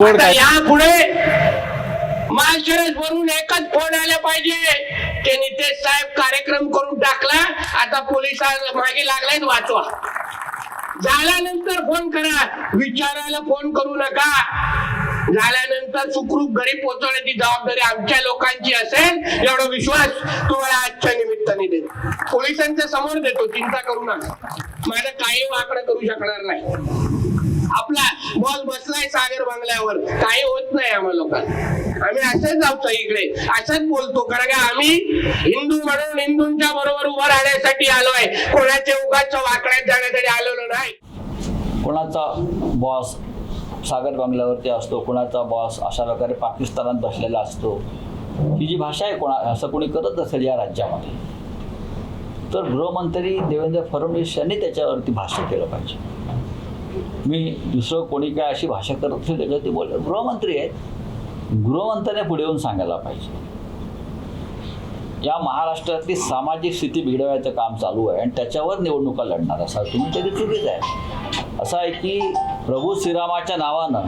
यापुढे माळशिरस वरून एकच फोन आला पाहिजे. ते नितेश साहेब कार्यक्रम करून टाकला. आता पोलिसां मागे लागलाय वाचवा. झाल्यानंतर फोन करा. विचारायला फोन करू नका. झाल्यानंतर सुखरूप घरी पोहोचवण्याची जबाबदारी आमच्या लोकांची असेल. एवढा विश्वास तुम्हाला आजच्या निमित्ताने देतो. पोलिसांच्या समोर देतो. चिंता करू नका. माझं काही वाकडं करू शकणार नाही. आपला बॉल बसलाय सागर बंगल्यावर. काही होत नाही आम्हा लोकांना. आम्ही असंच जाऊचं इकडे. असंच बोलतो. कारण का आम्ही हिंदू म्हणून हिंदूंच्या बरोबर उभं राहण्यासाठी आलोय. कोणाच्या उगाच वाकड्यात जाण्यासाठी आलेलो नाही. कोणाचा बॉस सागर बंगल्यावरती असतो कोणाचा बॉस अशा प्रकारे पाकिस्तानात बसलेला असतो. ही जी भाषा आहे कोणा असं कोणी करत असेल या राज्यामध्ये. तर गृहमंत्री देवेंद्र फडणवीस यांनी त्याच्यावरती भाष्य केलं पाहिजे. मी दुसरं कोणी काय अशी भाषा करत असेल त्याच्यावरती बोल गृहमंत्री आहेत. गृहमंत्र्याने पुढे येऊन सांगायला पाहिजे. या महाराष्ट्रातली सामाजिक स्थिती बिघडवायचं काम चालू आहे आणि त्याच्यावर निवडणुका लढणार असा तुम्ही तरी चुकीच आहे. असं आहे की प्रभू श्रीरामाच्या नावानं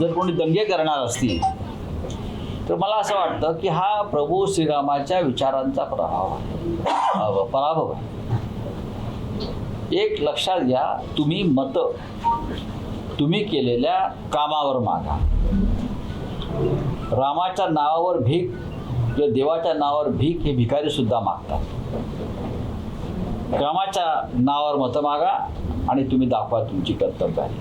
जर कोणी दंगे करणार असतील तर मला असं वाटतं की हा प्रभू श्रीरामाच्या विचारांचा प्रभाव आहे. पराभव आहे. एक लक्षात घ्या तुम्ही मत तुम्ही केलेल्या कामावर मागा. रामाच्या नावावर भीक किंवा देवाच्या नावावर भीक हे भिकारी सुद्धा मागतात. कामाच्या नावावर मतं मागा आणि तुम्ही दाखवा तुमची कर्तव्य आहे.